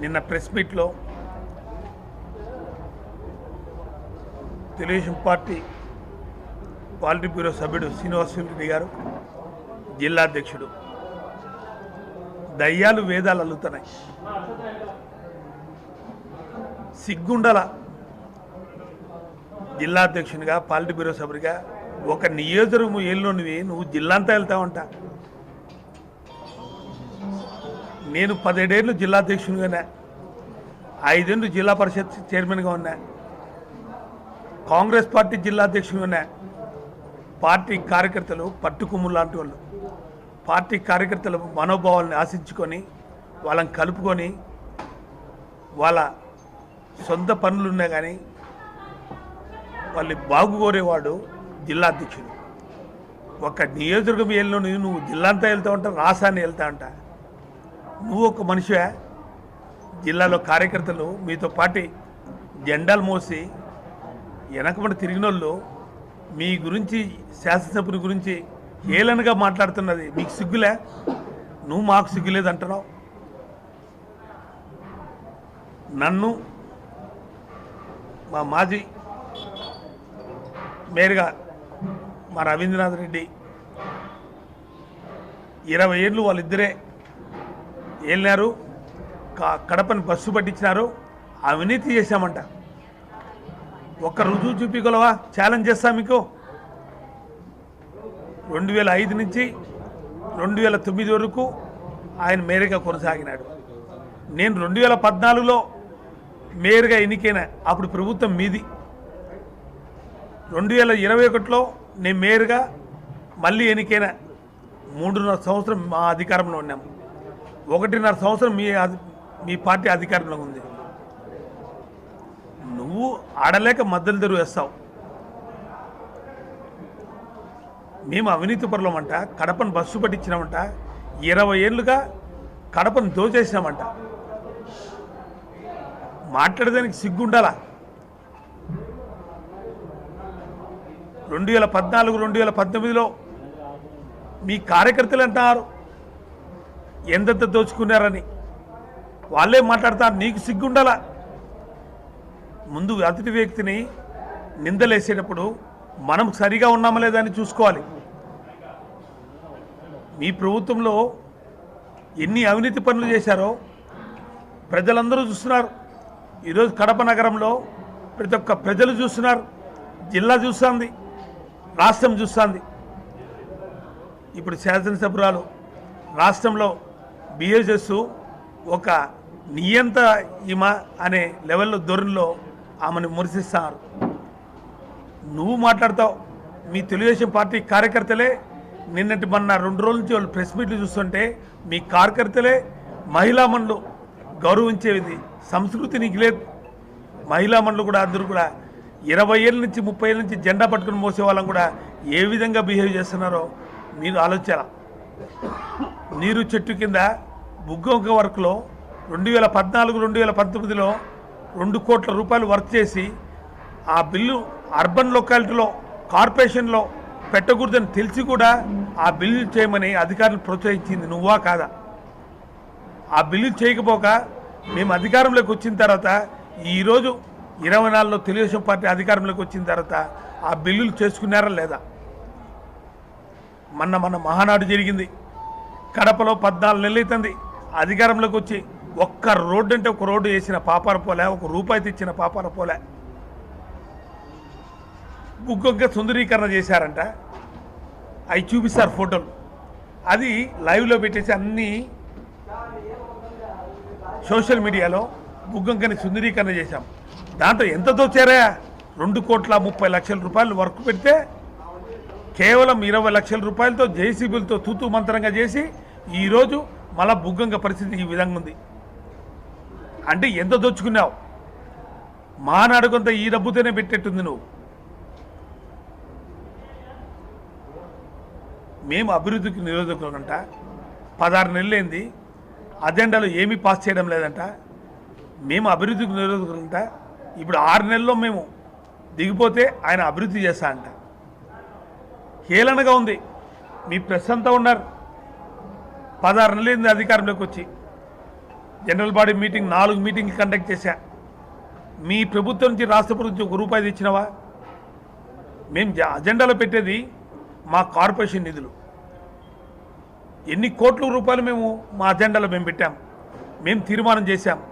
నిన్న ప్రెస్ మీట్లో Telugu Desam party polity bureau సభ్యుడు శ్రీనివాసరెడ్డి గారు జిల్లా అధ్యక్షుడు. దయ్యాలు వేదాలు అల్లుతున్నాయి. సిగ్గుండల జిల్లా అధ్యక్షునిగా పాలిటీ బ్యూరో సభ్యుడిగా ఒక నియోజకవర్గం ఏళ్ళు నువ్వు నువ్వు జిల్లా అంతా వెళ్తావంట. నేను పదిహేడేళ్ళు జిల్లా అధ్యక్షునిగానే ఐదేళ్ళు జిల్లా పరిషత్ చైర్మన్గా ఉన్నా కాంగ్రెస్ పార్టీ జిల్లా అధ్యక్షునిగానే పార్టీ కార్యకర్తలు పట్టుకుమ్ము లాంటి వాళ్ళు. పార్టీ కార్యకర్తల మనోభావాలను ఆశించుకొని వాళ్ళని కలుపుకొని వాళ్ళ సొంత పనులు ఉన్నా కానీ వాళ్ళు బాగుకోరేవాడు జిల్లా అధ్యక్షుడు. ఒక నియోజకవర్గం వెళ్ళిన నువ్వు జిల్లా అంతా వెళ్తా ఉంటా రాష్ట్రాన్ని వెళ్తా ఉంటా. నువ్వు ఒక మనిషివే. జిల్లాలో కార్యకర్తలు మీతో పాటి జెండాలు మోసి వెనకబడి తిరిగిన వాళ్ళు మీ గురించి శాసనసభ్యుని గురించి ఏలనగా మాట్లాడుతున్నది మీకు సిగ్గులే? నువ్వు మాకు సిగ్గులేదు అంటున్నావు. నన్ను మా మాజీ మేయర్గా మా రవీంద్రనాథ్ రెడ్డి ఇరవై ఏళ్ళు వాళ్ళిద్దరే వెళ్ళినారు కడపని బస్సు పట్టించినారు. అవినీతి చేశామంట. ఒక్క రుజువు చూపించగలవా ఛాలెంజ్ చేస్తా మీకు. రెండు వేల ఐదు నుంచి రెండు వేల తొమ్మిది వరకు ఆయన మేయర్గా కొనసాగినాడు. నేను రెండు వేల పద్నాలుగులో మేయర్గా ఎన్నికైన అప్పుడు ప్రభుత్వం మీది. రెండు వేల ఇరవై ఒకటిలో నేను మేయర్గా మళ్ళీ ఎన్నికైన మూడున్నర సంవత్సరం మా అధికారంలో ఉన్నాము. ఒకటిన్నర సంవత్సరం మీ మీ పార్టీ అధికారంలో ఉంది. నువ్వు ఆడలేక మద్దలు తెరువు వేస్తావు. మేము అవినీతి పరులమంట కడపను బస్సు పట్టించినామంట ఇరవై ఏళ్ళుగా కడపను దోచేసినామంట. మాట్లాడేదానికి సిగ్గుండాలా? రెండు వేల పద్నాలుగు రెండు వేల పంతొమ్మిదిలో మీ కార్యకర్తలు అంటున్నారు. ఎంతెంత దోచుకున్నారని. వాళ్ళే మాట్లాడతారు నీకు సిగ్గుండాలా? ముందు అతిథి వ్యక్తిని నిందలేసేటప్పుడు మనం సరిగా ఉన్నామా లేదా అని చూసుకోవాలి. మీ ప్రభుత్వంలో ఎన్ని అవినీతి పనులు చేశారో ప్రజలందరూ చూస్తున్నారు. ఈరోజు కడప నగరంలో ప్రతి ఒక్క ప్రజలు చూస్తున్నారు. జిల్లా చూస్తుంది రాష్ట్రం చూస్తుంది. ఇప్పుడు శాసనసభ్యురాలు రాష్ట్రంలో బిహేవ్ చేస్తూ ఒక నియంత ఈమ అనే లెవెల్లో ధోరణిలో ఆమెను మురిసిస్తారు నువ్వు మాట్లాడతావు మీ తెలుగుదేశం పార్టీ కార్యకర్తలే నిన్నటి మొన్న రెండు రోజుల నుంచి వాళ్ళు ప్రెస్ మీట్లు చూస్తుంటే మీ కార్యకర్తలే మహిళా మనులు గౌరవించేది సంస్కృతి నీకు లేదు. మహిళా మనులు కూడా అందరూ కూడా ఇరవై ఏళ్ళ నుంచి ముప్పై ఏళ్ళ నుంచి జెండా పట్టుకుని మోసే వాళ్ళని కూడా ఏ విధంగా బిహేవ్ చేస్తున్నారో మీరు ఆలోచన నీరు చెట్టు కింద ముగ్గొంక వర్క్లో రెండు వేల పద్నాలుగు రెండు వేల పంతొమ్మిదిలో రెండు కోట్ల రూపాయలు వర్క్ చేసి ఆ బిల్లు అర్బన్ లొకాలిటీలో కార్పొరేషన్లో పెట్టకూడదని తెలిసి కూడా ఆ బిల్లు చేయమని అధికారులు ప్రోత్సహించింది. నువ్వా కాదా? ఆ బిల్లు చేయకపోక మేము అధికారంలోకి వచ్చిన తర్వాత ఈరోజు ఇరవై నాలుగులో తెలుగుదేశం పార్టీ అధికారంలోకి వచ్చిన తర్వాత ఆ బిల్లులు చేసుకున్నారా లేదా? మొన్న మన మహానాడు జరిగింది. కడపలో పద్నాలుగు నెలలు అవుతుంది. అధికారంలోకి వచ్చి ఒక్క రోడ్డు అంటే ఒక రోడ్డు వేసిన పాపార పోలే ఒక రూపాయి తెచ్చిన పాపార పోలే. బుగ్గొక్క సుందరీకరణ చేశారంట. అవి చూపిస్తారు ఫోటోలు. అది లైవ్లో పెట్టేసి అన్నీ సోషల్ మీడియాలో బుగ్గంకని సుందరీకరణ చేశాం. దాంట్లో ఎంత దోచారా రెండు కోట్ల ముప్పై లక్షల రూపాయలు వర్క్ పెడితే కేవలం ఇరవై లక్షల రూపాయలతో జేసీబీలతో తూతూ మంత్రంగా చేసి ఈరోజు మళ్ళా బుగ్గంక పరిస్థితి ఈ విధంగా ఉంది. అంటే ఎంత దోచుకున్నావు? మానాడు కొంత ఈ డబ్బుతోనే పెట్టేట్టుంది నువ్వు. మేము అభివృద్ధికి నిరోధకులంట పదహారు నెలలైంది. అజెండాలో ఏమీ పాస్ చేయడం లేదంట. మేము అభివృద్ధికి నిరోధకులంట ఇప్పుడు ఆరు నెలల్లో మేము దిగిపోతే ఆయన అభివృద్ధి చేస్తా అంట. హేళనగా ఉంది. మీ ప్రెస్ అంతా ఉన్నారు. పదహారు నెలలైంది అధికారంలోకి వచ్చి. జనరల్ బాడీ మీటింగ్ నాలుగు మీటింగ్లు కండక్ట్ చేశా. మీ ప్రభుత్వం నుంచి రాష్ట్ర ప్రభుత్వం ఒక రూపాయి తెచ్చినవా? మేము జ- అజెండాలో పెట్టేది మా కార్పొరేషన్ నిధులు. ఎన్ని కోట్ల రూపాయలు మేము మా అజెండాలో మేము పెట్టాం. మేము తీర్మానం చేశాం.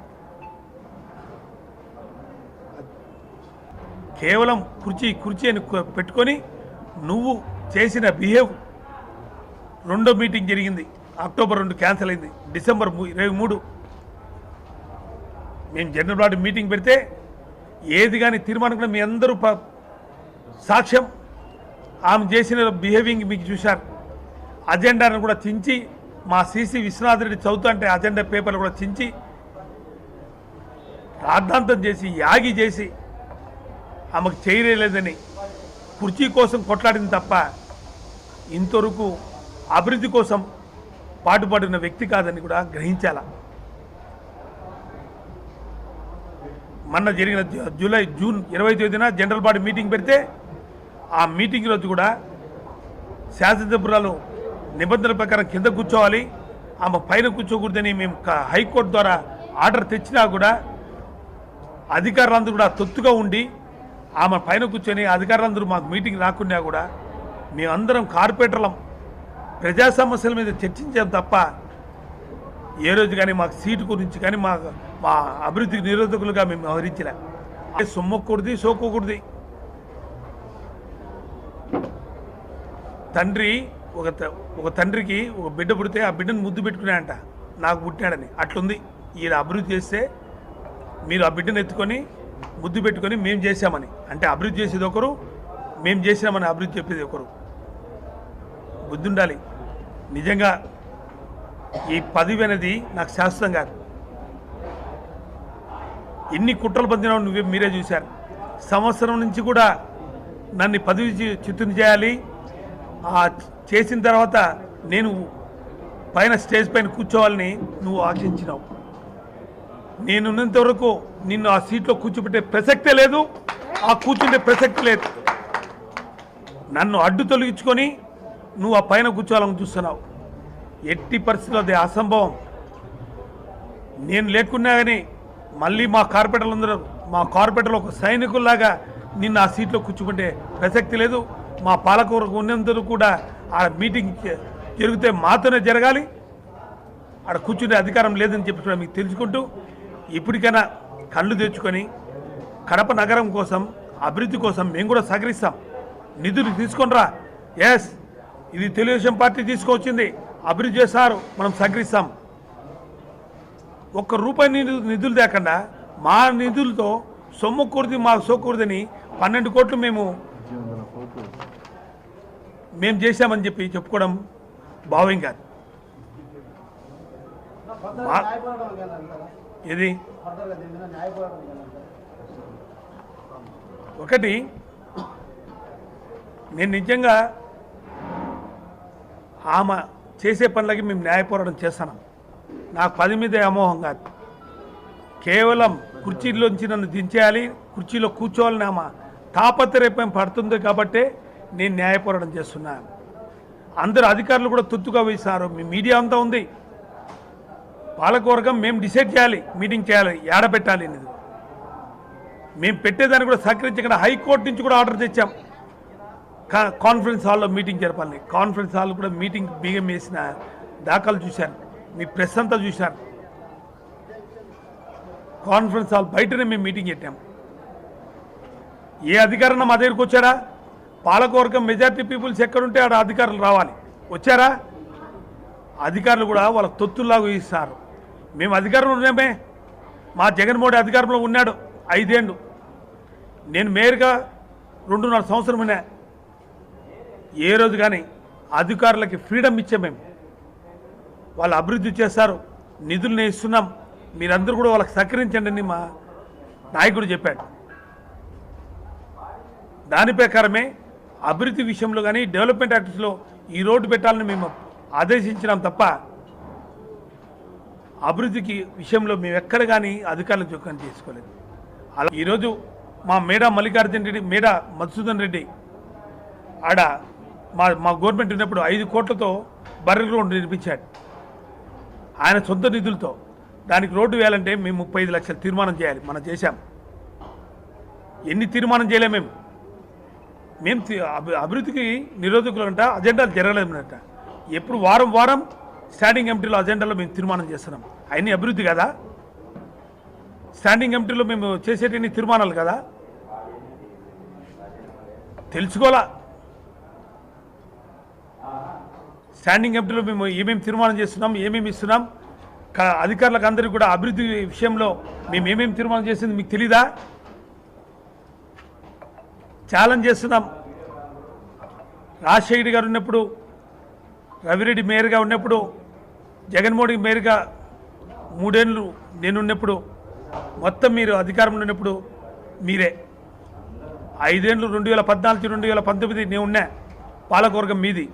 కేవలం కుర్చీ కుర్చీ అని పెట్టుకొని నువ్వు చేసిన బిహేవ్ రెండో మీటింగ్ జరిగింది. అక్టోబర్ రెండు క్యాన్సిల్ అయింది. డిసెంబర్ ఇరవై మూడు. మేము జనరల్ బాడీ మీటింగ్ పెడితే ఏది కానీ తీర్మానం కూడా మీ అందరూ సాక్ష్యం. ఆమె చేసిన బిహేవింగ్ మీకు చూశారు. అజెండాను కూడా చించి మా సిసి విశ్వనాథ్ రెడ్డి చదువుతూ అంటే అజెండా పేపర్లు కూడా చించి రాద్ధాంతం చేసి యాగి చేసి ఆమెకు చేయలేదని కుర్చీ కోసం కొట్లాడింది తప్ప ఇంతవరకు అభివృద్ధి కోసం పాటుపడిన వ్యక్తి కాదని కూడా గ్రహించాల. మొన్న జరిగిన జూలై జూన్ ఇరవై తేదీన జనరల్ బాడీ మీటింగ్ పెడితే ఆ మీటింగ్ రోజు కూడా శాసనసభ్యురాలు నిబంధనల ప్రకారం కింద కూర్చోవాలి ఆమె పైన కూర్చోకూడదని మేము హైకోర్టు ద్వారా ఆర్డర్ తెచ్చినా కూడా అధికారులందరూ కూడా తొత్తుగా ఉండి ఆమె పైన కూర్చొని అధికారులందరూ మాకు మీటింగ్ రాకుండా కూడా మేమందరం కార్పొరేటర్లం ప్రజా సమస్యల మీద చర్చించాం తప్ప ఏ రోజు కానీ మాకు సీటు గురించి కానీ మా మా అభివృద్ధికి నిరోధకులుగా మేము వ్యవహరించలే. సొమ్మకూడది సోకోకూడది తండ్రి ఒక త- ఒక తండ్రికి ఒక బిడ్డ పుడితే ఆ బిడ్డను ముద్దు పెట్టుకున్నాడంట. నాకు పుట్టినాడని అట్లుంది. ఈయన అభివృద్ధి చేస్తే మీరు ఆ బిడ్డను ఎత్తుకొని ముద్దు పెట్టుకొని మేము చేశామని. అంటే అభివృద్ధి చేసేది ఒకరు మేము చేసామని అభివృద్ధి చెప్పేది ఒకరు. బుద్ధి ఉండాలి నిజంగా ఈ పదవి అనేది నాకు శాశ్వతం కాదు. ఎన్ని కుట్రలు పొందినా నువ్వే మీరే చూశారు. సంవత్సరం నుంచి కూడా నన్ను పదవి చిత్తుని చేయాలి. చేసిన తర్వాత నేను పైన స్టేజ్ పైన కూర్చోవాలని నువ్వు ఆశించినావు. నేనున్నంత వరకు నిన్ను ఆ సీట్లో కూర్చోబెట్టే ప్రసక్తే లేదు. ఆ కూర్చుంటే ప్రసక్తి లేదు. నన్ను అడ్డు తొలగించుకొని నువ్వు ఆ పైన కూర్చోవాలని చూస్తున్నావు. ఎట్టి పరిస్థితుల్లో అది అసంభవం. నేను లేకున్నా కానీ మళ్ళీ మా కార్పొరేటర్లు అందరూ మా కార్పొరేటర్లు ఒక సైనికుల్లాగా నిన్ను ఆ సీట్లో కూర్చుకుంటే ప్రసక్తి లేదు. మా పాలకవర్గం ఉన్నందరూ కూడా ఆ మీటింగ్ జరిగితే మాతోనే జరగాలి. ఆడ కూర్చునే అధికారం లేదని చెప్పి కూడా మీకు తెలుసుకుంటూ ఇప్పటికైనా కళ్ళు తెచ్చుకొని కడప నగరం కోసం అభివృద్ధి కోసం మేము కూడా సహకరిస్తాం. నిధులు తీసుకొనిరా ఎస్ ఇది తెలుగుదేశం పార్టీ తీసుకొచ్చింది అభివృద్ధి చేస్తారు మనం సహకరిస్తాం. ఒక్క రూపాయి నిధు నిధులు తేకుండా మా నిధులతో సొమ్ము కూడది మా సోకూడదని పన్నెండు కోట్లు మేము మేము చేశామని చెప్పి చెప్పుకోవడం భావ్యం కాదు. మా- ఇది ఒకటి నేను నిజంగా ఆమె చేసే పనులకి మేము న్యాయ పోరాటం చేస్తున్నాం నాకు పది మీద అమోహం కాదు. కేవలం కుర్చీలోంచి నన్ను దించేయాలి కుర్చీలో కూర్చోవాలని ఆమె తాపత్రయం పడుతుంది కాబట్టే నేను న్యాయ పోరాటం చేస్తున్నా. అందరు అధికారులు కూడా తుత్తుగా వేసినారు. మీ మీడియా అంతా ఉంది. పాలకవర్గం మేము డిసైడ్ చేయాలి మీటింగ్ చేయాలి ఏడ పెట్టాలి అనేది. మేము పెట్టేదాన్ని కూడా సహకరించకుండా హైకోర్టు నుంచి కూడా ఆర్డర్ తెచ్చాం. కాన్ఫరెన్స్ హాల్లో మీటింగ్ జరపాలని కాన్ఫరెన్స్ హాల్ కూడా మీటింగ్ బియ్యం వేసిన దాఖలు చూశాను. మీ ప్రెస్ అంతా చూశారు కాన్ఫరెన్స్ హాల్ బయటనే మేము మీటింగ్ పెట్టాం. ఏ అధికారం మా దగ్గరికి వచ్చారా? పాలకవర్గం మెజార్టీ పీపుల్స్ ఎక్కడుంటే ఆడ అధికారులు రావాలి. వచ్చారా? అధికారులు కూడా వాళ్ళ తొత్తుల్లాగా ఇస్తారు మేము అధికారంలో ఉన్నామే. మా జగన్మోహన్ అధికారంలో ఉన్నాడు. ఐదేండు నేను మేయర్గా రెండున్నర సంవత్సరం ఉన్నా. ఏ రోజు కానీ అధికారులకి ఫ్రీడమ్ ఇచ్చే మేము. వాళ్ళు అభివృద్ధి చేస్తారు నిధులు నేను ఇస్తున్నాం. మీరందరూ కూడా వాళ్ళకి సహకరించండి అని మా నాయకుడు చెప్పాడు. దాని ప్రకారమే అభివృద్ధి విషయంలో కానీ డెవలప్మెంట్ యాక్ట్స్లో ఈ రోడ్డు పెట్టాలని మేము ఆదేశించినాం తప్ప అభివృద్ధికి విషయంలో మేము ఎక్కడ కానీ అధికారులు జోక్యం చేసుకోలేదు. అలా ఈరోజు మా మేడా మల్లికార్జున రెడ్డి మేడా మధుసూదన్ రెడ్డి ఆడ మా మా గవర్నమెంట్ ఉన్నప్పుడు ఐదు కోట్లతో బర్రె రోడ్డు నిర్మించాడు. ఆయన సొంత నిధులతో. దానికి రోడ్డు వేయాలంటే మేము ముప్పై ఐదు లక్షలు తీర్మానం చేయాలి. మనం చేశాం. ఎన్ని తీర్మానం చేయలేము మేము. మేము అభి- అభివృద్ధికి నిరోధకులు అంట అజెండాలు జరగలేదన్నట ఎప్పుడు వారం వారం స్టాండింగ్ కమిటీలో అజెండాలో మేము తీర్మానం చేస్తున్నాం. అవన్నీ అభివృద్ధి కదా? స్టాండింగ్ కమిటీలో మేము చేసేటన్ని తీర్మానాలు కదా? తెలుసుకోవాలా? స్టాండింగ్ కమిటీలో మేము ఏమేమి తీర్మానం చేస్తున్నాం ఏమేమి ఇస్తున్నాం క- అధికారులకు అందరికీ కూడా అభివృద్ధి విషయంలో మేము ఏమేమి తీర్మానం చేసింది మీకు తెలీదా? ఛాలెంజ్ చేస్తున్నాం. రాజశేఖర్ గారు ఉన్నప్పుడు రవిరెడ్డి మేయర్గా ఉన్నప్పుడు జగన్మోహన్ మేయర్గా మూడేళ్ళు నేనున్నప్పుడు మొత్తం మీరు అధికారంలో ఉన్నప్పుడు మీరే. ఐదేళ్ళు రెండు వేల పద్నాలుగు రెండు వేల పంతొమ్మిది నేనున్నా పాలకవర్గం మీది.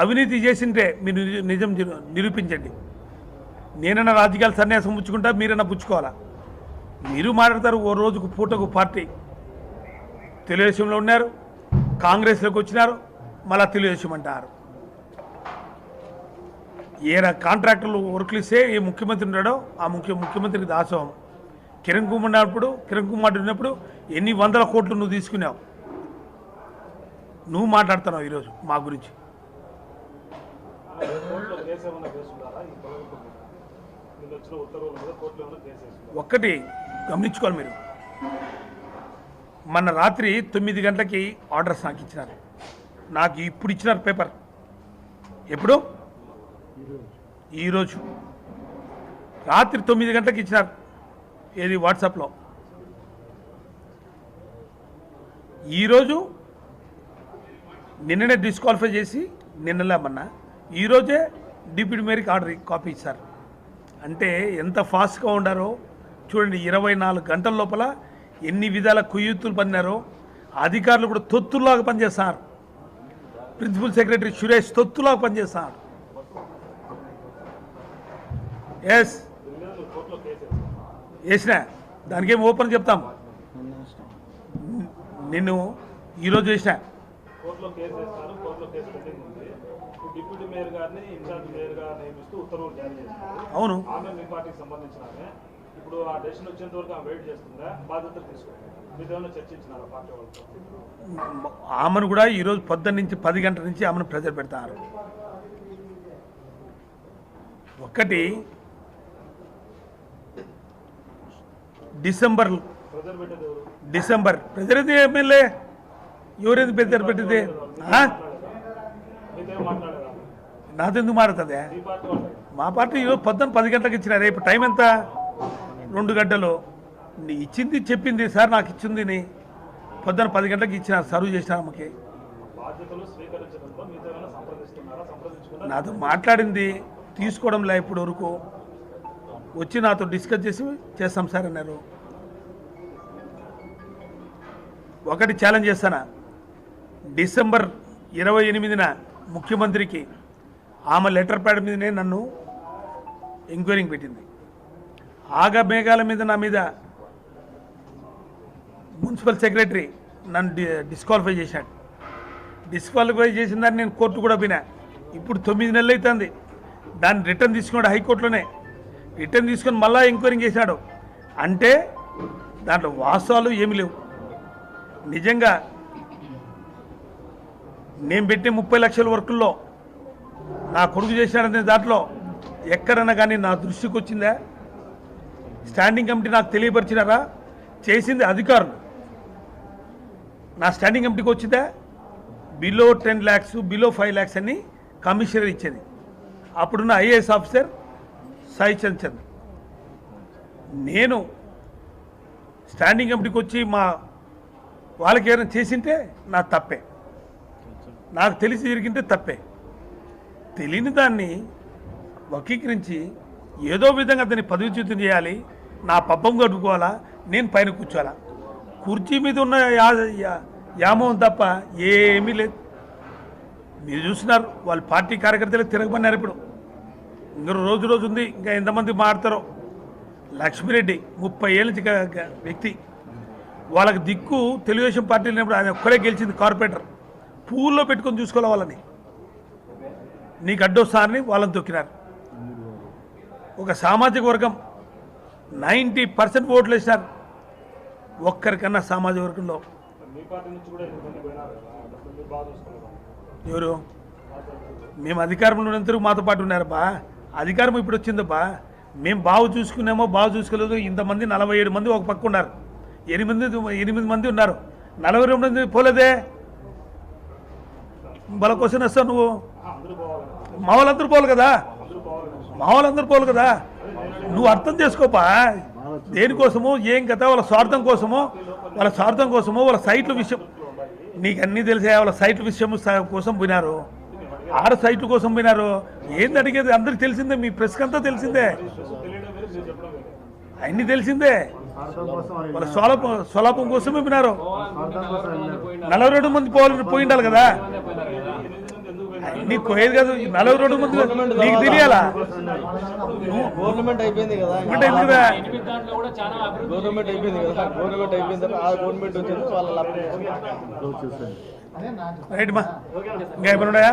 అవినీతి చేసింటే మీరు నిజం నిరూపించండి. నేనన్నా రాజకీయాలు సన్యాసం పుచ్చుకుంటా మీరన్నా పుచ్చుకోవాలా? మీరు మాట్లాడతారు ఓ రోజుకు పూటకు పార్టీ. తెలుగుదేశంలో ఉన్నారు కాంగ్రెస్లోకి వచ్చినారు మళ్ళా తెలుగుదేశం అంటారు. ఏ కాంట్రాక్టర్లు వర్క్లు ఇస్తే ఏ ముఖ్యమంత్రి ఉన్నాడో ఆ ముఖ్య ముఖ్యమంత్రికి దాసోహం. కిరణ్ కుమార్ ఉన్నప్పుడు కిరణ్ కుమార్ ఉన్నప్పుడు ఎన్ని వందల కోట్లు నువ్వు తీసుకున్నావు? నువ్వు మాట్లాడుతున్నావు ఈరోజు మా గురించి కోర్టులో కేసు ఏమైనా వేసుకున్నారా ఈ ప్రభుత్వం మీద? నిన్న వచ్చిన ఉత్తర్వుల మీద కోర్టులో ఏమైనా కేసు వేసుకున్నారా ఒక్కటి గమనించుకోవాలి మీరు. మొన్న రాత్రి తొమ్మిది గంటలకి ఆర్డర్స్ నాకు ఇచ్చినారు. నాకు ఇప్పుడు ఇచ్చినారు పేపర్. ఎప్పుడు? ఈరోజు రాత్రి తొమ్మిది గంటలకు ఇచ్చినారు. ఏది వాట్సాప్లో? ఈరోజు నిన్ననే డిస్క్వాలిఫై చేసి నిన్నలేమన్నా ఈరోజే డిప్యూటీ మేరకు ఆర్డర్ కాపీ ఇచ్చారు. అంటే ఎంత ఫాస్ట్గా ఉండారో చూడండి ఇరవై నాలుగు గంటల లోపల ఎన్ని విధాల కుయ్యూతులు పన్నారో అధికారులు కూడా తొత్తుల్లాగా పనిచేస్తున్నారు ప్రిన్సిపల్ సెక్రటరీ సురేష్ తొత్తులాగా పనిచేస్తున్నారు ఎస్. దీని మీద నువ్వు వేసిన దానికేం ఓపెన్ చెప్తాం. నిన్ను ఈరోజు వేసిన. డిప్యూటీ మేయర్ గారిని ఇన్ఛార్జ్ మేయర్గా నియమిస్తూ ఉత్తర్వులు జారీ చేస్తున్నారు. అవును. ఆమె మీ పార్టీకి సంబంధించిన ఆమె. ఇప్పుడు ఆ డెసిషన్ వచ్చేంత వరకు ఆమె వెయిట్ చేస్తుందా? బాధ్యతలు వాళ్ళతో? ఆమెను కూడా ఈరోజు పొద్దున్న నుంచి పది గంటల నుంచి ఆమెను ప్రెజర్ పెడతారు. ఒకటి డిసెంబర్ డిసెంబర్. ప్రెజర్ అయితే ఎమ్మెల్యే? ఎవరేది ప్రెజర్ పెట్టింది? ఆ? ఎందుకు మారుతుంది? మా పార్టీ పొద్దున్న పది గంటలకు ఇచ్చిన రేపు టైం ఎంత? రెండు గంటలు. నీ ఇచ్చింది చెప్పింది సార్ నాకు ఇచ్చింది పొద్దున్న పది గంటలకు ఇచ్చిన సర్వ్ చేసిన ఆమెకి. నాతో మాట్లాడింది తీసుకోవడం లే ఇప్పటి వరకు. వచ్చి నాతో డిస్కస్ చేసి చేస్తాం సార్ అన్నారు. ఒకటి ఛాలెంజ్ చేస్తానా? డిసెంబర్ ఇరవై ఎనిమిదిన ముఖ్యమంత్రికి ఆమె లెటర్ ప్యాడ్ మీదనే నన్ను ఎంక్వైరింగ్ పెట్టింది. ఆగ మేఘాల మీద నా మీద మున్సిపల్ సెక్రటరీ నన్ను డి డిస్క్వాలిఫై చేశాడు. డిస్క్వాలిఫై చేసిన దాన్ని నేను కోర్టు కూడా పోయినా. ఇప్పుడు తొమ్మిది నెలలు అవుతుంది దాన్ని రిటర్న్ తీసుకున్నాడు హైకోర్టులోనే. రిటర్న్ తీసుకొని మళ్ళీ ఎంక్వైరింగ్ చేశాడు. అంటే దాంట్లో వాస్తవాలు ఏమి లేవు. నిజంగా నేను పెట్టిన ముప్పై లక్షల వర్కుల్లో నా కొడుకు చేశాడనే దాంట్లో ఎక్కడన్నా కానీ నా దృష్టికి వచ్చిందా? స్టాండింగ్ కమిటీ నాకు తెలియపరిచినారా? చేసింది అధికారులు. నా స్టాండింగ్ కమిటీకి వచ్చిందా? Below ten lakhs below five lakhs అని కమిషనర్ ఇచ్చేది. అప్పుడున్న ఐఏఎస్ ఆఫీసర్ సాయి చంద్ నేను స్టాండింగ్ కమిటీకి వచ్చి మా వాళ్ళకి ఏమైనా చేసింటే నా తప్పే. నాకు తెలిసి జరిగింటే తప్పే. తెలియని దాన్ని వక్రీకరించి ఏదో విధంగా దాన్ని పదవిచ్యుతం చేయాలి నా పబ్బం కట్టుకోవాలా నేను పైన కూర్చోవాలా? కుర్చీ మీద ఉన్న యా యామం తప్ప ఏమీ లేదు. మీరు చూస్తున్నారు వాళ్ళ పార్టీ కార్యకర్తలు తిరగబడినారు ఇప్పుడు. ఇంకా రోజు రోజు ఉంది ఇంకా ఎంతమంది మారుతారో. లక్ష్మిరెడ్డి ముప్పై ఏళ్ళ నుంచి వ్యక్తి. వాళ్ళకి దిక్కు తెలుగుదేశం పార్టీ లేనప్పుడు ఆయన ఒక్కడే గెలిచింది కార్పొరేటర్. పూల్లో పెట్టుకొని చూసుకోవాలి వాళ్ళని. నీకు అడ్డొస్తారని వాళ్ళని తొక్కినారు. ఒక సామాజిక వర్గం నైంటీ పర్సెంట్ ఓట్లు వేసినారు. ఒక్కరికన్నా సామాజిక వర్గంలో. ఎవరు? మేము అధికారంలో ఉన్నంతరకు మాతో పాటు ఉన్నారబ్బా. అధికారం ఇప్పుడు వచ్చిందబ్బా. మేము బాగు చూసుకున్నామో బాగు చూసుకోలేదు ఇంతమంది నలభై ఏడు మంది ఒక పక్క ఉన్నారు. ఎనిమిది ఎనిమిది మంది ఉన్నారు. నలభై రెండు మంది పోలేదే? బల కోసం వస్తావు నువ్వు? మావాళ్ళందరూ పోవాలి కదా? మావాళ్ళందరూ పోవాలి పోలు కదా? నువ్వు అర్థం చేసుకోపా. దేనికోసము ఏం కథ వాళ్ళ స్వార్థం కోసము వాళ్ళ స్వార్థం కోసము వాళ్ళ సైట్ల విషయం. నీకు అన్నీ తెలిసే వాళ్ళ సైట్ల విషయం కోసం పోయినారు. ఆరు సైట్ల కోసం పోయినారు. ఏంది అడిగేది? అందరికి తెలిసిందే మీ ప్రెస్కి అంతా తెలిసిందే. తెలియడం అన్ని తెలిసిందే. వాళ్ళ స్వలాపం స్వలాపం కోసమే పోయినారు. నలభై రెండు మంది పోవాలి పోయి ఉండాలి కదా? నీకు పోయేది కాదు నలభై రెండు మంది నీకు తెలియాలా? గవర్నమెంట్ అయిపోయింది కదా. గవర్నమెంట్ అయిపోయింది కదా. గవర్నమెంట్ తర్వాత ఆ గవర్నమెంట్ వచ్చింది వాళ్ళ రైట్ మా. ఇంకా ఏమైనా ఉన్నాయా?